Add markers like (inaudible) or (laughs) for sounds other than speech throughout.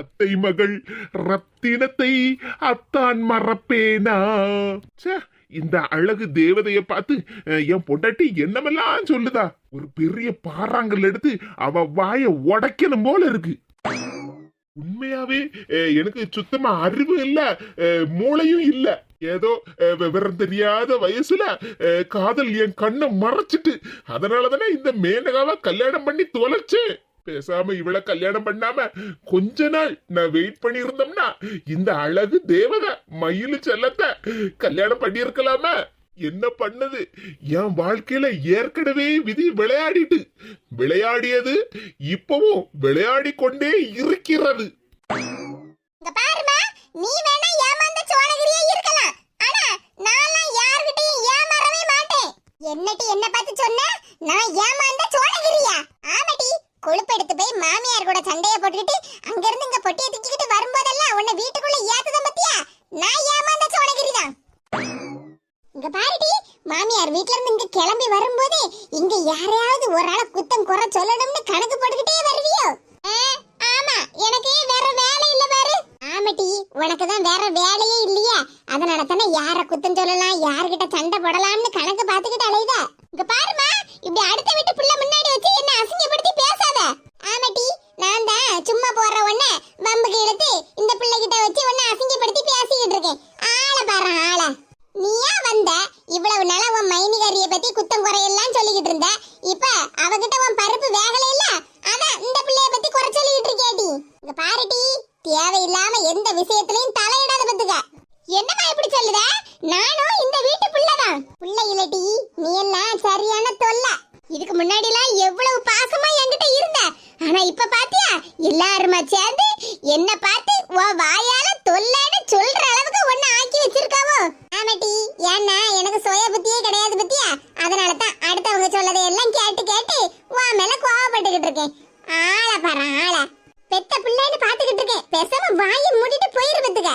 அத்தை மகள் ரத்தினத்தை அத்தான் மறப்பேனா? ச்சே இந்த அழகு தேவதைய பார்த்து என் பொண்டாட்டி என்னமெல்லாம் சொல்லுதா? ஒரு பெரிய பாறாங்கல் எடுத்து அவ வாய உடைக்கணும் போல இருக்கு. உண்மையாவே எனக்கு சுத்தமா அறிவு இல்ல மூளையும் இல்ல. ஏதோ விவரம் தெரியாத வயசுல காதல் என் கண்ணை மறைச்சிட்டு அதனாலதானே இந்த மேனகாவை கல்யாணம் பண்ணி தொலைச்சேன். பேசாம இவள கல்யாணம் பண்ணாம கொஞ்ச நாள் நான் வெயிட் பண்ணிருந்தோம்னா இந்த அழகு தேவதை மயிலு செல்லத்தை கல்யாணம் பண்ணிருக்கலாமா என்ன பண்ணது? என் வாழ்க்கையில ஏற்கனவே விதி விளையாடிட்டு. விளையாடியது இப்பவும் விளையாடி கொண்டே இருக்கிறது நீ வேணா ஏமாந்த சோழகிரியே இருக்கலாம். ஆனா நான் யார்கிட்டயும் ஏமாறவே மாட்டேன். என்னட்டி என்ன பார்த்து சொன்ன? நான் ஏமாந்த சோழகிரியா? ஆமாட்டி கொழுப்பு எடுத்து போய் மாமியார் கூட சண்டைய போட்டுக்கிட்டு அங்க இருந்து இங்க பொட்டியை தூக்கிக்கிட்டு வரும்போதெல்லாம் உன்னை வீட்டுக்குள்ள ஏத்துதான் பத்தியா? நான் ஏமாந்த சோழகிரி இங்க பாருடி மாமியார் வீட்ல இருந்து இங்க கிளம்பி வரும்போது இங்க யாரையாவது ஒரு ஆளை குத்தம் குறை சொல்லணும்னு கணக்கு போட்டுக்கிட்டே வருவியோ? ஆமா எனக்கு வேற வேலை இல்ல பாரு. ஆமாட்டி உனக்கு தான் வேற வேலையே இல்லையா. அதனால தானே யார குத்தம் சொல்லலாம் யார்கிட்ட சண்டை போடலாம்னு கணக்கு பாத்துக்கிட்டு அலையுத. இங்க பாருமா இப்படி அடுத்த வீட்டு புள்ள முன்னாடி வச்சு என்ன அசிங்கப்படுத்தி பேசாத ஆமாட்டி நான் தான் சும்மா போற உடனே பம்புக்கு இழுத்து இந்த பிள்ளை கிட்ட வச்சு உன்னை அசிங்கப்படுத்தி பேசிக்கிட்டு இருக்கேன் ஆளை பாரு ஆளை நீயா வந்த இவ்வளவு நாளா உன் மைனிகாரிய பத்தி குத்தம் குறையெல்லாம் சொல்லிக்கிட்டு இருந்த இப்ப அவகிட்ட உன் பருப்பு வேகல இல்ல அதான் இந்த பிள்ளைய பத்தி குறை சொல்லிக்கிட்டு இருக்கியாடி இங்க பாருடி தேவையில்லாம எந்த விஷயத்திலையும் தலையிடாத பத்துக்க என்னம்மா இப்படி சொல்லுத நானும் இந்த வீட்டு புள்ளதான் புள்ள இல்லடி நீ எல்லாம் சரியான தொல்லை இதுக்கு முன்னாடி எல்லாம் எவ்வளவு பாசமா என்கிட்ட இருந்த ஆனா இப்ப பாத்தியா எல்லாருமா சேர்ந்து என்ன பார்த்து உன் வாயால தொல்லைன்னு சொல்ற அளவுக்கு ஒண்ணு ஆக்கி வச்சிருக்காவோ? ஆமாட்டி. ஏன்னா எனக்கு சுய புத்தியே கிடையாது பத்தியா? அதனால தான் அடுத்தவங்க சொல்லதை எல்லாம் கேட்டு கேட்டு உன் மேல கோவப்பட்டுக்கிட்டு இருக்கேன். ஆள பாரு ஆள. பெத்த பிள்ளைன்னு பாத்துக்கிட்டு இருக்கேன். பேசாம வாயை மூடிட்டு போயிருப்பதுக்க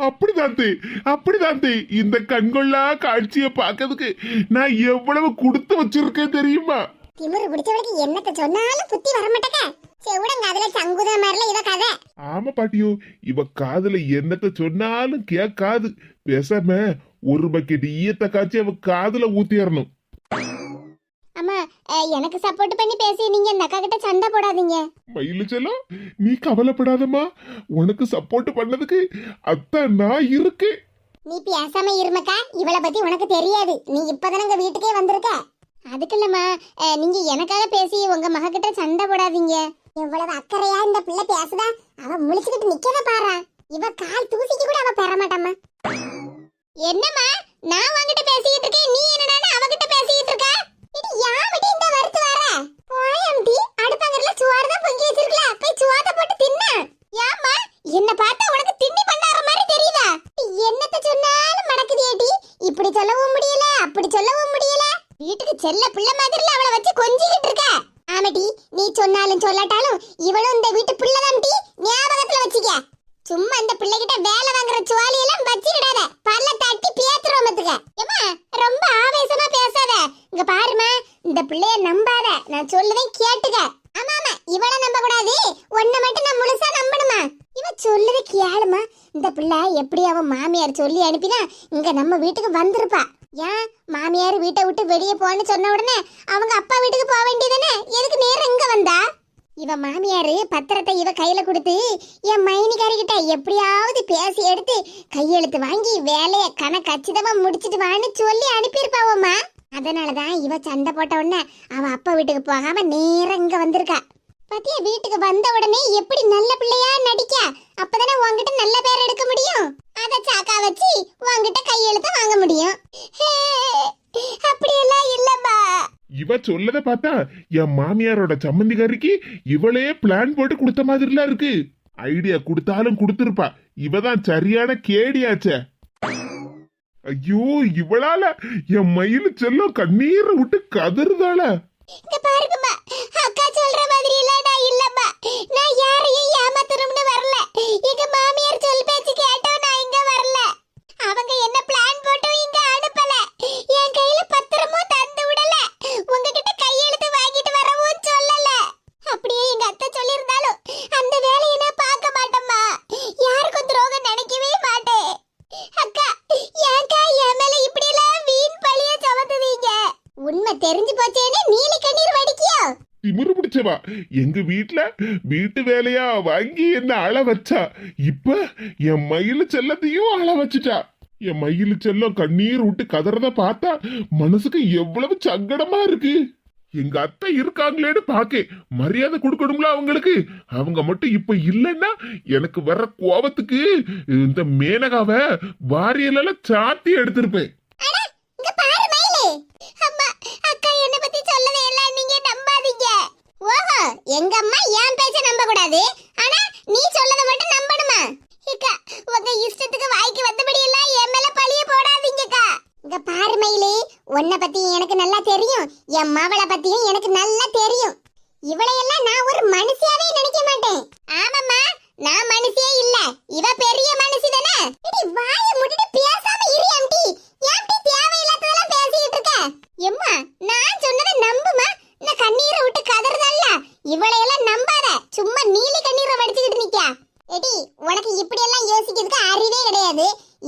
அப்படிதான் தே, அப்படிதான் தே. இந்த கண்கொள்ளா காட்சியை பார்க்கறதுக்கு நான் எவ்வளவு கொடுத்து வச்சிருக்கேன் தெரியுமா? திமிரு பிடிச்சவளுக்கு என்னத்த சொன்னாலும் புத்தி வர மாட்டேக்க செவுடங்க அதுல சங்குத மாதிரில இவ கதை ஆமா பாட்டியோ இவ காதுல என்னத்த சொன்னாலும் கேட்காது. பேசாம ஒரு பக்கெட் ஈயத்த காய்ச்சி அவ காதுல ஊத்திடணும் அம்மா எனக்கு சப்போர்ட் பண்ணி பேசி நீங்க இந்த அக்கா கிட்ட சண்டை போடாதீங்க. மயிலு செல்லம் நீ கவலைப்படாதம்மா. உனக்கு சப்போர்ட் பண்ணதுக்கு அத்தான் நான் இருக்கேன். நீ பேசாம இருமக்கா இவளை பத்தி உனக்கு தெரியாது. நீ இப்பதானே உங்க வீட்டுக்கே வந்திருக்க. அதுக்கு இல்லம்மா அஹ், நீங்க எனக்காக பேசி உங்க மக கிட்ட சண்டை போடாதீங்க. எவ்வளவு அக்கறையா இந்த பிள்ளை பேசுதா அவ முழிச்சுக்கிட்டு நிக்கத பாரு. இவ கால் தூசிக்கு கூட அவ பெற மாட்டாம்மா. என்னம்மா நான் வாங்கிட்டு பேசிட்டு இருக்கேன் நீ என்னடா அவகிட்ட பேசிக்கிட்டு இருக்க? இது யாமடி இந்த வருத்து வர? போயம்டி அடுப்பங்கறல சுவார் தான் பொங்கி வச்சிருக்கல போய் சுவாத போட்டு தின்ன. ஏம்மா என்ன பார்த்து உனக்கு திண்ணி பண்ணாற மாதிரி தெரியுதா என்னத்த சொன்னாலும் மடக்குதியேடி இப்படி சொல்லவும் முடியல அப்படி சொல்லவும் முடியல வீட்டுக்கு செல்ல பிள்ளை மாதிரில அவளை வச்சு கொஞ்சிக்கிட்டு இருக்க ஆமாடி நீ சொன்னாலும் சொல்லாட்டாலும் இவளும் இந்த வீட்டு பிள்ளைதான்டி ஞாபகத்துல வச்சுக்க சும்மா இந்த பிள்ளைகிட்ட வேலை வாங்குற சுவாலி எல்லாம் வச்சுக்கிடாத பல்ல தட்டி பேத்துறோம் மத்துக்க ஏமா ரொம்ப ஆவேசமா பேசாத இங்க பாருமா இந்த பிள்ளைய நம்பாத நான் சொல்லுவேன் கேட்டுக்க ஆமா ஆமா இவள நம்ப கூடாது ஒன்ன மட்டும் நான் முழுசா நம்பணுமா இவ சொல்லுது கேளுமா இந்த பிள்ளை எப்படி அவன் மாமியார் சொல்லி அனுப்பினா இங்க நம்ம வீட்டுக்கு வந்திருப்பா. ஏன்? மாமியார் வீட்டை விட்டு வெளியே போன்னு சொன்ன உடனே அவங்க அப்பா வீட்டுக்கு போக வேண்டியதானே எதுக்கு நேரம் இங்க வந்தா? இவ மாமியார் பத்திரத்தை இவ கையில கொடுத்து என் மைனிக்காரி கிட்ட எப்படியாவது பேசி எடுத்து கையெழுத்து வாங்கி வேலைய கணக்கு கச்சிதமா முடிச்சிட்டு வான்னு சொல்லி அனுப்பியிருப்பாவம்மா அதனாலதான் இவ சண்டை போட்ட உடனே அவ அப்பா வீட்டுக்கு போகாம நேரம் இங்க வந்திருக்கா. பாத்தியா வீட்டுக்கு வந்த உடனே எப்படி நல்ல பிள்ளையா நடிக்க? அப்பதானே உன்கிட்ட நல்ல பேர் எடுக்க முடியும்? அத சாக்கா வச்சு உன்கிட்ட கையெழுத்து வாங்க முடியும். அப்படியெல்லாம் இல்லப்பா. இவ சொல்லத பார்த்தா என் மாமியாரோட சம்மந்திகாரிக்கு இவளே பிளான் போட்டு கொடுத்த மாதிரிலாம் இருக்கு. ஐடியா கொடுத்தாலும் கொடுத்துருப்பா. இவதான் சரியான கேடியாச்சே. ஐயோ இவளால என் மயில் செல்லம் கண்ணீரை விட்டு கதறுதாள. இங்க பாருங்கம்மா. அக்கா சொல்ற மாதிரி எல்லாம் நான் இல்லம்மா. நான் யாரையும் ஏமாத்தணும்னு வரல. எங்க மாமியார் சொல் பேச்சு கேட்டோம் நான் இங்க வரல. அவங்க என்ன பிளான் போட்டும் இங்க அனுப்பல. என் கையில பத்திரமும் தந்து விடல. உங்ககிட்ட கையெழுத்து வாங்கிட்டு வரவும் சொல்லல. அப்படியே எங்க அத்தை சொல்லியிருந்தாலும் அந்த வேலையை நான் பார்க்க மாட்டேன் பிடிச்சவா எங்க வீட்டுல வீட்டு வேலையா வாங்கி என்ன அழ வச்சா? இப்ப என் மயிலு செல்லத்தையும் அழ வச்சுட்டா. என் மயிலு செல்லம் கண்ணீர் விட்டு கதறத பார்த்தா மனசுக்கு எவ்வளவு சங்கடமா இருக்கு. எங்க அத்தை இருக்காங்களேன்னு பாக்க மரியாதை கொடுக்கணுங்களா அவங்களுக்கு? அவங்க மட்டும் இப்ப இல்லைன்னா எனக்கு வர்ற கோபத்துக்கு இந்த மேனகாவை வாரியல சாத்தி எடுத்திருப்பேன் இங்க பாரு மயிலு அம்மா அக்கா என்ன பத்தி சொல்லவே எல்லாம் நீங்க நம்பாதீங்க ஓஹோ எங்க அம்மா என் பேச்ச நம்ப கூடாது ஆனா நீ சொல்லத மட்டும் நம்பணுமா? அக்கா உங்க இஷ்டத்துக்கு வாய்க்கு வந்தபடி எல்லாம் என் மேல பழிய போடாதீங்கக்கா. இங்க பாரு மயிலு உன்னை பத்தி எனக்கு நல்லா தெரியும். என் மவளை பத்தியும் எனக்கு நல்லா தெரியும். இவளையெல்லாம் நான் ஒரு மனுஷியாவே நினைக்க மாட்டேன் ஆமாம்மா நான் மனுஷியே இல்ல இவ பெரிய மனுஷி தானே இடி வாய மூடிட்டு பேசாம இரு எம்டி எம்டி தேவையில்லாததெல்லாம் பேசிட்டு இருக்க எம்மா நான் சொன்னதை நம்புமா நான் கண்ணீரை விட்டு கதறதல்ல இவளையெல்லாம் நம்பாத சும்மா நீலி கண்ணீரை வடிச்சுக்கிட்டு நிக்கா எடி உனக்கு இப்படி எல்லாம் யோசிக்கிறதுக்கு அறிவே கிடையாது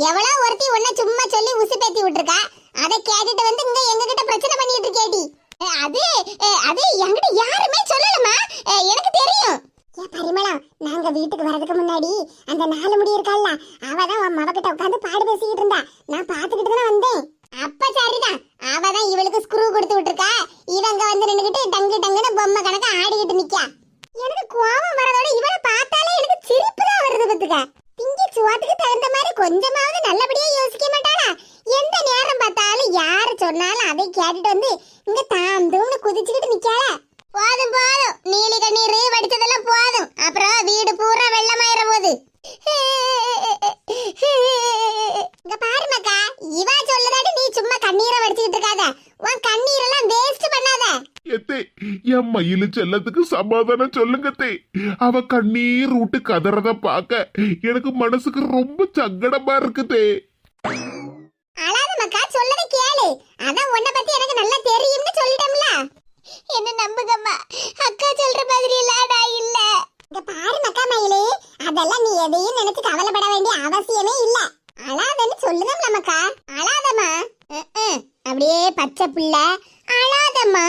எவ்வளோ ஒருத்தி உன்னை சும்மா சொல்லி உசு பேத்தி விட்டுருக்கா அதை கேட்டுட்டு வந்து இங்க எங்க கிட்ட பிரச்சனை பண்ணிட்டு இருக்கேடி அஹ் அது அஹ் அது என்கிட்ட யாருமே சொல்லலமா அஹ் எனக்கு தெரியும் ஏ பரிமளம் வீட்டுக்கு வரதுக்கு முன்னாடி அந்த நாலு முடி இருக்கால்ல அவ தான் உன் மவகிட்ட உட்காந்து பாடு பேசிக்கிட்டு இருந்தா நான் பாத்துக்கிட்டு தான் வந்தேன் அப்ப சரிதான் அவ தான் இவளுக்கு ஸ்க்ரூ கொடுத்து விட்டுருக்கா இவங்க வந்து நின்னுகிட்டு டங்கு டங்குன்னு பொம்மை கணக்க ஆடிக்கிட்டு நிக்கா எனக்கு கோவம் வரதோட இவளை பார்த்தாலே எனக்கு சிரிப்பு தான் வருது பத்துக்க திங்கி சுவாத்துக்கு தகுந்த மாதிரி கொஞ்சமாவது நல்லபடியா யோசிக்க மாட்டாளா எந்த நேரம் பார்த்தாலும் யாரு சொன்னாலும் அதை கேட்டுட்டு வந்து இங்க தாம் தூம்னு குதிச்சுக்கிட்டு நிக்காளா போதும் போதும் நீலி கண்ணீர் வடிச்சதெல்லாம் போதும் அப்புறம் வீடு பூரா வெள்ளமாயிர போகுது இங்க பாரு மக்கா இவ சொல்லதாடி நீ சும்மா கண்ணீரை வடிச்சுக்கிட்டு இருக்காத உன் கண்ணீரெல்லாம் வேஸ்ட் பண்ணாத எத்தே என் மயிலு செல்லத்துக்கு சமாதானம் சொல்லுங்கத்தே அவ கண்ணீர் விட்டு கதறத பார்க்க எனக்கு மனசுக்கு ரொம்ப சங்கடமா இருக்குதே அழாத மக்கா சொல்லத கேளு. அதான் உன்னை பத்தி எனக்கு நல்லா தெரியும்னு சொல்லிட்டோம்ல. என்ன நம்புகம்மா அக்கா சொல்ற மாதிரி எல்லாம் நான் இல்ல. இங்க பாரு மக்கா மயிலே அதெல்லாம் நீ எதையும் நினைச்சு கவலைப்பட வேண்டிய அவசியமே இல்ல. அழாதன்னு சொல்லுதம்ல மக்கா. அழாதம்மா. அப்படியே பச்சை புள்ள. அழாதம்மா.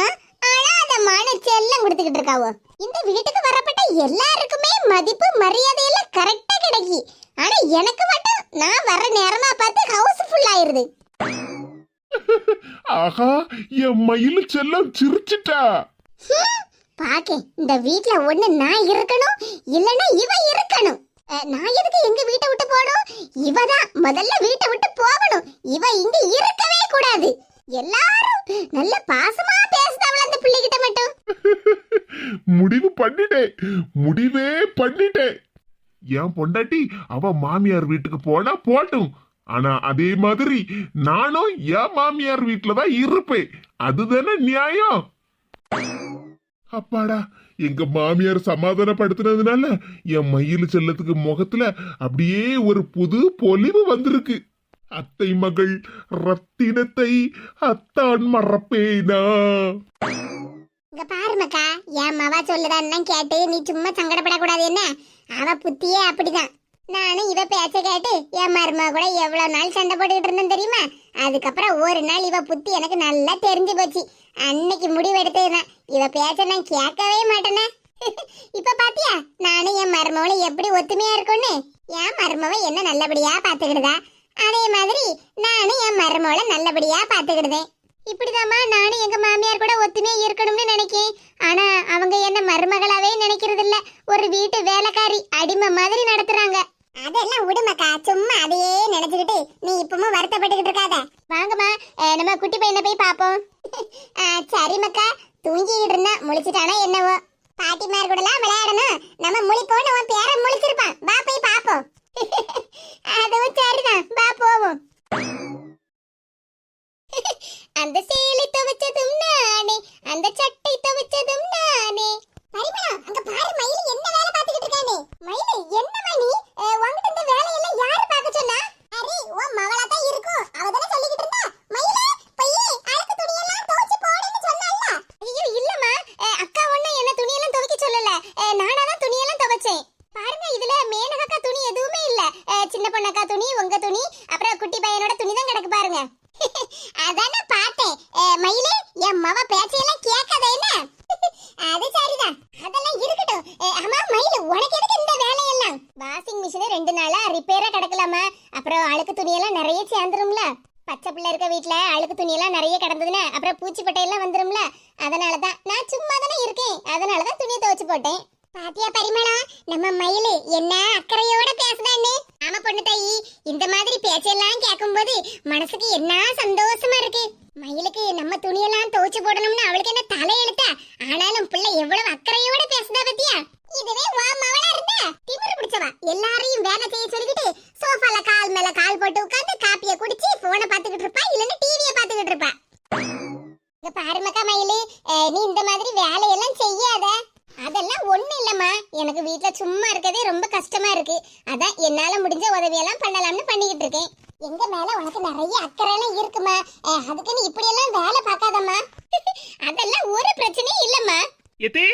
அழாதம்மான்னு செல்லம் கொடுத்துக்கிட்டு இருக்காவோ? இந்த வீட்டுக்கு வரப்பட்ட எல்லாருக்குமே மதிப்பு மரியாதை எல்லாம் கரெக்டா கிடைக்கி. ஆனா எனக்கு மட்டும் நான் வர நேரமா பார்த்து ஹவுஸ் ஃபுல் ஆயிருது. (laughs) ஆஹா என் மயிலு செல்லம் சிரிச்சிட்டா. பாக்க இந்த வீட்ல ஒண்ணு நான் இருக்கணும் இல்லனா இவ இருக்கணும். நான் எதுக்கு எங்க வீட்டை விட்டு போகணும்? இவ தான் முதல்ல வீட்டை விட்டு போகணும். இவ இங்க இருக்கவே கூடாது. எல்லாரும் நல்ல பாசமா பேசுதாவள மட்டும். முடிவு பண்ணிட்டேன். முடிவே பண்ணிட்டேன். என் பொண்டாட்டி அவ மாமியார் வீட்டுக்கு போனா போட்டும். ஆனா அதே மாதிரி நானும் என் மாமியார் வீட்டுல தான் இருப்பேன். அதுதானே நியாயம்? அப்பாடா எங்க மாமியார் சமாதானப்படுத்தினதுனால என் மயில் செல்லத்துக்கு முகத்துல அப்படியே ஒரு புது பொலிவு வந்திருக்கு. அத்தை மகள் ரத்தினத்தை அத்தான் மறப்பேனா? இங்க பாருமக்கா என் மவா சொல்லுதான்னு கேட்டு நீ சும்மா சங்கடப்படக்கூடாது என்ன? அவ புத்தியே அப்படிதான். நானும் இவ பேச்ச கேட்டு என் மருமக கூட எவ்வளவு நாள் சண்டை போட்டுக்கிட்டு இருந்தேன் தெரியுமா? அதுக்கப்புறம் ஒரு நாள் இவ புத்தி எனக்கு நல்லா தெரிஞ்சு போச்சு. அன்னைக்கு முடிவு எடுத்ததுதான். இவ பேச்ச நான் கேட்கவே மாட்டேனே. (laughs) இப்ப பாத்தியா? நானும் என் மருமகளும் எப்படி ஒத்துமையா இருக்கும்னு என் மருமவ என்ன நல்லபடியா பாத்துக்கிடுதா? அதே மாதிரி நானும் என் மருமகளை நல்லபடியா பாத்துக்கிடுதேன். இப்படிதாம்மா நானும் எங்க மாமியார் கூட ஒத்துமையா இருக்கணும்னு நினைக்கேன். ஆனா அவங்க என்ன மருமகளாவே நினைக்கிறது இல்ல ஒரு வீட்டு வேலைக்காரி அடிமை மாதிரி நடத்துறாங்க. அதெல்லாம் விடுமாக்கா சும்மா அதையே நினைச்சுக்கிட்டு நீ இப்பவும் வருத்தப்பட்டுக்கிட்டு இருக்காத. வாங்கம்மா நம்ம குட்டி பையனை போய் பாப்போம். (laughs) சரி மக்கா தூங்கிக்கிட்டு இருந்தா முழிச்சிட்டானா என்னவோ. பாட்டிமார் கூடலாம் விளையாடணும். நம்ம முழிப்போன்னு உன் பேரை முழிச்சிருப்பான். வா போய் பாப்போம். (laughs) அதுவும் சரிதான். வா போவோம். அந்த சேலை துவைச்சதும் நானே அந்த சட்டை துவைச்சதும் நானே. பரிமளா அங்க பாரு மயிலு என்ன வேலை பார்த்துக்கிட்டு இருக்கானே. மயிலு என்ன மணி அஹ், உன்கிட்ட இந்த வேலையெல்லாம் யாரு பார்க்க சொன்னா? அரே உன் மவளா தான் இருக்கும். அவ தானே சொல்லிக்கிட்டு இருந்தா? மயிலு போய் அழுக்கு துணியெல்லாம் துவைச்சு போடுன்னு சொன்னால ஐயோ இல்லம்மா அஹ், அக்கா ஒண்ணும் என்ன துணியெல்லாம் துவைக்க சொல்லல அஹ், நானா தான் துணியெல்லாம் துவைச்சேன் பாருங்க இதுல மேனகக்கா துணி எதுவுமே இல்ல அஹ், சின்ன பொண்ணக்கா துணி உங்க துணி அப்புறம் குட்டி பையனோட துணி தான் கிடக்கு பாருங்க அதானே பார்த்தேன் அஹ், மயிலே என் மவ பேச்சையெல்லாம் கேட்காத என்ன அது சரிதான் மிஷின் ரெண்டு நாளா ரிப்பேரா கிடக்கலாமா அப்புறம் அழுக்கு துணியெல்லாம் நிறைய சேர்ந்துரும்ல பச்சை பிள்ளை இருக்க வீட்ல அழுக்கு துணியெல்லாம் நிறைய கிடந்ததுன்னா அப்புறம் பூச்சி பட்டையெல்லாம் வந்துரும்ல அதனால தான் நான் சும்மா தானே இருக்கேன். அதனால தான் துணியை துவைச்சு போட்டேன். பாத்தியா பரிமளா? நம்ம மயிலு என்ன அக்கறையோட பேசுதான்னு ஆமா பொண்ணு தாயி இந்த மாதிரி பேச்செல்லாம் கேட்கும்போது மனசுக்கு என்ன சந்தோஷமா இருக்கு? மயிலுக்கு நம்ம துணியெல்லாம் துவைச்சு போடணும்னு அவளுக்கு என்ன தலை எழுத்தா ஆனாலும் பிள்ளை எவ்வளவு அக்கறையோட பேசுதா பத்தியா? இதுவே வா மவளா இருந்தா திமிரு பிடிச்சவா? எல்லாரையும் வேலை செய்ய சொல்லிக்கிட்டு சோஃபால கால் மேல கால் போட்டு உட்காந்து காப்பிய குடிச்சு போனை பாத்துக்கிட்டு இருப்பா இல்லன்னு டிவிய பாத்துக்கிட்டு இருப்பா. பாருமக்கா மயிலு. நீ இந்த மாதிரி வேலையெல்லாம் செய்யாத அதெல்லாம் ஒண்ணு இல்லம்மா எனக்கு வீட்ல சும்மா இருக்கதே ரொம்ப கஷ்டமா இருக்கு அதான் என்னால முடிஞ்ச உதவியெல்லாம் பண்ணலாம்னு பண்ணிக்கிட்டு இருக்கேன். எங்க மேல உனக்கு நிறைய அக்கறை எல்லாம் இருக்குமா? அஹ், அதுக்கு நீ இப்படி எல்லாம் வேலை பார்க்காதம்மா. (laughs) அதெல்லாம் ஒரு பிரச்சனையும் இல்லம்மா. எத்தே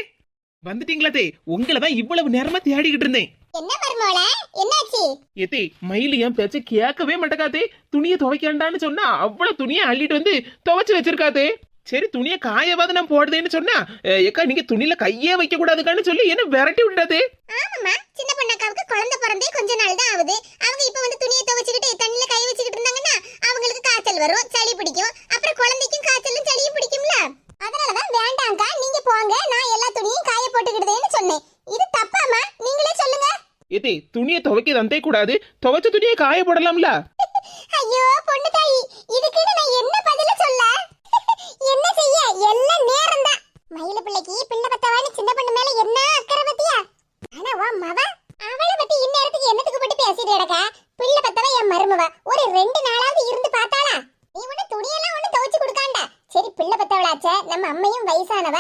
வந்துட்டீங்களா தே? உங்களை தான் இவ்வளவு நேரமா தேடிக்கிட்டு இருந்தேன். என்ன மருமோள என்னாச்சு? எத்தே மயில் என் பேச்ச கேட்கவே மாட்டேக்காதே துணியை துவைக்காண்டான்னு சொன்னா அவ்வளவு துணியை அள்ளிட்டு வந்து துவைச்சு வச்சிருக்காதே சரி துணியை காயவாது நான் போடுதேன்னு சொன்னா "அஹ், ஏக்கா நீங்க துணியில கையே வைக்க கூடாதுக்கான்னு சொல்லி என்ன விரட்டி விட்டாதே ஆமாம்மா. சின்ன பொண்ணாக்காவுக்கு குழந்தை பிறந்தே கொஞ்ச நாள் தான் ஆகுது. அவங்க இப்ப வந்து துணியை துவைச்சுக்கிட்டு தண்ணியில கை வச்சுக்கிட்டு இருந்தாங்கன்னா அவங்களுக்கு காய்ச்சல் வரும் சளி பிடிக்கும். அப்புறம் குழந்தைக்கும் காய்ச்சலும் சளியும் பிடிக்கும்ல. அதனாலதான் வேண்டாம்க்கா நீங்க போங்க. நான் எல்லா துணியும் காய போட்டுக்கிடுதேன்னு சொன்னேன். இது தப்பாமா நீங்களே சொல்லுங்க. எதே துணியை துவைக்க தந்தே கூடாது. துவைச்ச துணியை காய போடலாம்ல. (laughs) ஐயோ பொண்ணு தாயி. இதுக்குன்னு நான் என்ன பதில சொல்ல? என்ன செய்ய? எல்லாம் நேரம் தான் மயில பிள்ளைக்கு பிள்ளை பத்தவான்னு சின்ன பொண்ணு மேல என்ன அக்கறை பத்தியா? ஆனா வா மவ அவளை பத்தி இந்நேரத்துக்கு என்னத்துக்கு போட்டு பேசிட்டு கிடக்கா? பிள்ளை பத்தவ என் மருமவ. ஒரு ரெண்டு நாளாவது இருந்து பார்த்தாளா? நீ ஒண்ணு துணியெல்லாம் ஒண்ணு துவைச்சு கொடுக்காண்டா. சரி பிள்ளை பத்தவளாச்சே நம்ம அம்மையும் வயசானவ.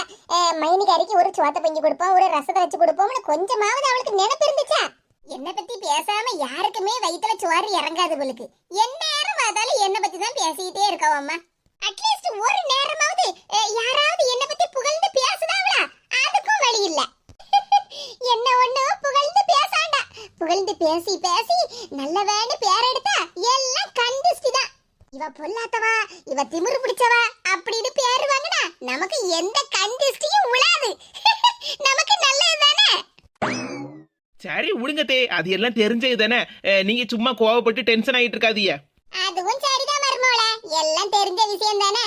மைனிகாரிக்கு ஒரு சோத்த பஞ்சு கொடுப்போம் ஒரு ரசத்தை வச்சு கொடுப்போம்னு கொஞ்சமாவது அவளுக்கு நினைப்பு இருந்துச்சா? என்ன பத்தி பேசாம யாருக்குமே வயித்துல சோறு இறங்காது உங்களுக்கு என்ன நேரம் பார்த்தாலும் என்ன பத்தி தான் பேசிக்கிட்டே இருக்கோம் அம்மா. அட்லீஸ்ட் ஒரு நேரமாவது யாராவது என்ன பத்தி புகழ்ந்து பேசுதாவளா? அதுக்கும் வழி இல்ல. (laughs) என்ன ஒண்ணு? புகழ்ந்து பேசாண்டா. புகழ்ந்து பேசி பேசி நல்லவேன்னு பேர் எடுத்தா எல்லாம் கண்டிஸ்டி தான் இவ பொல்லாத்தவா? இவ திமிரு பிடிச்சவா? அப்படின்னு பேரு வாங்கினா நமக்கு எந்த கண்டிஸ்டியும் உழாது. (laughs) நமக்கு நல்லது தானே? சரி விடுங்க தே. அது எல்லாம் தெரிஞ்சது தானே. நீங்க சும்மா கோவப்பட்டு டென்ஷன் ஆகிட்டு இருக்காதீங்க அதுவும் சரிதான் மருமோள எல்லாம் தெரிஞ்ச விஷயம் தானே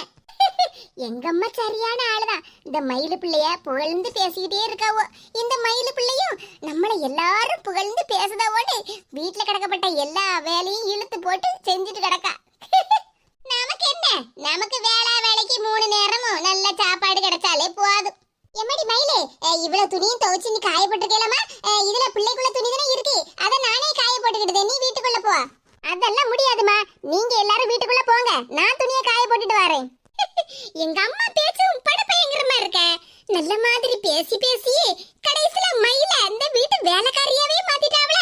எங்க அம்மா சரியான ஆளுதான். இந்த மயிலு பிள்ளைய புகழ்ந்து பேசிக்கிட்டே இருக்காவோ. இந்த மயிலு பிள்ளையும் நம்மளை எல்லாரும் புகழ்ந்து பேசுதாவோன்னு வீட்டுல கிடக்கப்பட்ட எல்லா வேலையும் இழுத்து போட்டு செஞ்சுட்டு கிடக்கா. (laughs) நமக்கு என்ன? நமக்கு வேளா வேலைக்கு மூணு நேரமும் நல்ல சாப்பாடு கிடைச்சாலே போதும் எம்மடி மயிலே இவ்வளவு துணியும் துவைச்சு நீ காய போட்டிருக்கலாமா இதுல பிள்ளைக்குள்ள துணி தானே இருக்கு. அதை நானே காய போட்டுக்கிட்டதே நீ வீட்டுக்குள்ள போ. அதெல்லாம் முடியாதுமா நீங்க எல்லாரும் வீட்டுக்குள்ள போங்க. நான் துணியை காய போட்டுட்டு வரேன். (laughs) எங்க அம்மா பேச்சும் படப்பயங்கரமா இருக்க. நல்ல மாதிரி பேசி பேசி கடைசில மயில இந்த வீட்டு வேலைக்காரியாவே மாத்திட்டாவல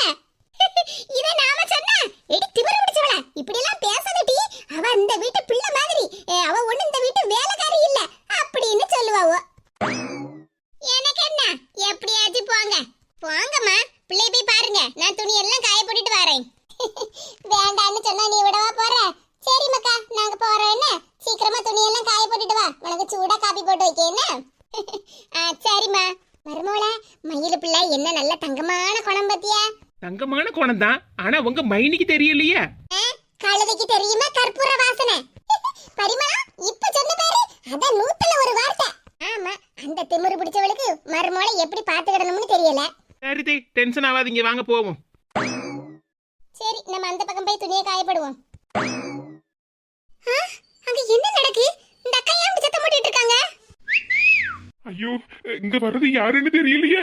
இத நாம சொன்னா எடி திமிரு பிடிச்சவள இப்படி எல்லாம் பேசாதடி அவ இந்த வீட்டு பிள்ளை மாதிரி ஏ, அவ ஒண்ணு இந்த வீட்டு வேலைக்காரி இல்ல அப்படின்னு சொல்லுவாவோ எனக்கு என்ன எப்படியாச்சும் போங்க போங்கம்மா பிள்ளை போய் பாருங்க நான் துணி எல்லாம் காய போட்டுட்டு வரேன் வேண்டான்னு சொன்னா நீ விடவா போற சரி மக்கா நாங்க போறோம் என்ன சீக்கிரமா துணி எல்லாம் காய உனக்கு சூடா காபி போட்டு வைக்க என்ன? சரிம்மா. மருமோள மயிலு பிள்ளை என்ன நல்ல தங்கமான குணம் பத்தியா? தங்கமான கோணம் தான் ஆனா உங்க மைனிக்கு தெரியலையே. கழுதைக்கு தெரியுமா? கற்பூர வாசனை. பரிமளம் இப்ப சொன்ன பாரு அதான் நூத்துல ஒரு வார்த்தை. ஆமா அந்த திமிரு பிடிச்சவளுக்கு மருமோளை எப்படி பாத்துக்கிடணும்னு தெரியல. சரி டென்ஷன் ஆகாதீங்க வாங்க போவோம். சரி நம்ம அந்த பக்கம் போய் துணியை காயப்படுவோம். அங்க என்ன நடக்கு? இந்த அக்கா ஏன் இப்படி சத்தம் போட்டுட்டு இருக்காங்க ஐயோ இங்க வர்றது யாருன்னு தெரியலையே.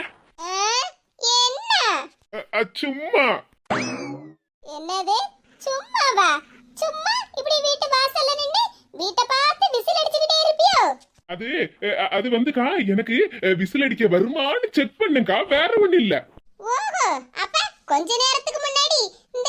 என்ன? சும்மா. என்னது? சும்மாவா? சும்மா? இப்படி வீட்டு வாசல்ல நின்னு வீட்டை பார்த்து விசில் அடிச்சுக்கிட்டே இருப்பியோ? அது அது வந்துக்கா எனக்கு விசில் அடிக்க வருமான்னு செக் பண்ணுக்கா வேற ஒண்ணு இல்ல. ஓஹோ அப்ப கொஞ்ச நேரத்துக்கு முன்னாடி இந்த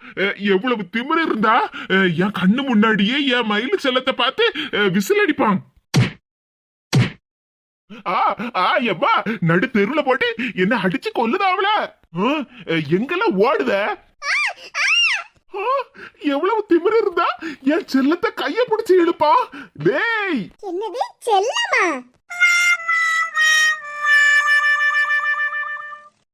எவ்வளவு திமிரு இருந்தா அஹ், என் கண்ணு முன்னாடியே என் மயில் செல்லத்தை பார்த்து அஹ், விசில் அடிப்பான். ஆ எம்மா நடு தெருவுல போட்டு என்ன அடிச்சு கொல்லுதாவல எங்கெல்லாம் ஓடுத? ஆ, எவ்வளவு திமிர இருந்தா என் செல்லத்தை கைய பிடிச்சு இழுப்பா டேய்! என்னது செல்லமா?